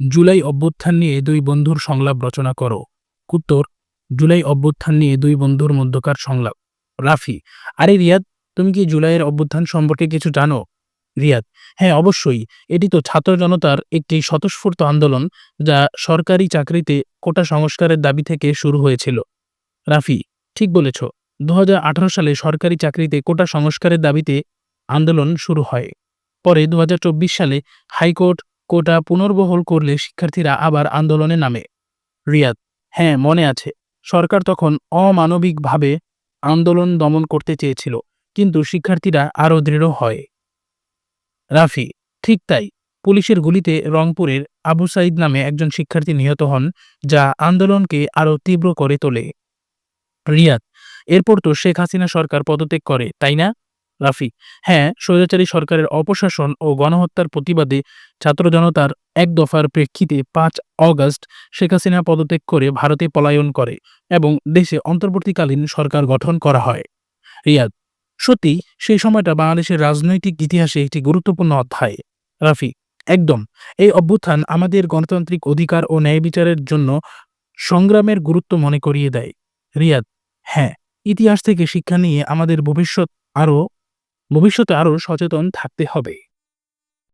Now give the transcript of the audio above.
জুলাই অভ্যুত্থান নিয়ে দুই বন্ধুর সংলাপ রচনা করো। উত্তর, জুলাই অভ্যুত্থান নিয়ে দুই বন্ধুর মধ্যকার সংলাপ। রাফি, আরে রিয়াদ, তুমি কি জুলাইয়ের অভ্যুত্থান সম্পর্কে কিছু জানো? রিয়াদ হ্যাঁ অবশ্যই। এটি তো ছাত্র জনতার একটি স্বতঃস্ফূর্ত আন্দোলন যা সরকারি চাকরিতে কোটা সংস্কারের দাবি থেকে শুরু হয়েছিল। রাফি, ঠিক বলেছ। দু হাজার আঠারো সালে সরকারি চাকরিতে কোটা সংস্কারের দাবিতে আন্দোলন শুরু হয়। পরে দু হাজার চব্বিশ সালে হাইকোর্ট কোটা পুনর্বহল করলে শিক্ষার্থীরা আবার আন্দোলনে নামে। রিয়াদ হ্যাঁ মনে আছে। সরকার তখন অমানবিকভাবে আন্দোলন দমন করতে চেয়েছিল, কিন্তু শিক্ষার্থীরা আরও দৃঢ় হয়। রাফি, ঠিক তাই। পুলিশের গুলিতে রংপুরের আবু সাইদ নামে একজন শিক্ষার্থী নিহত হন, যা আন্দোলনকে আরও তীব্র করে তোলে। রিয়াদ, এরপর তো শেখ হাসিনা সরকার পদত্যাগ করে, তাই না? রাফি। হ্যাঁ স্বৈরাচারী সরকারের অপশাসন ও গণহত্যার প্রতিবাদে ছাত্র জনতার এক দফার প্রেক্ষিতে পাঁচ অগস্ট শেখ হাসিনা পদত্যাগ করে ভারতে পলায়ন করে এবং দেশে অন্তর্বর্তীকালীন সরকার গঠন করা হয়। রিয়াদ, সত্যি সেই সময়টা বাংলাদেশের রাজনৈতিক ইতিহাসে একটি গুরুত্বপূর্ণ অধ্যায়। রাফি, একদম, এই অভ্যুত্থান আমাদের গণতান্ত্রিক অধিকার ও ন্যায় বিচারের জন্য সংগ্রামের গুরুত্ব মনে করিয়ে দেয়। রিয়াদ হ্যাঁ ইতিহাস থেকে শিক্ষা নিয়ে আমাদের ভবিষ্যৎ আরও ভবিষ্যতে আরও সচেতন থাকতে হবে।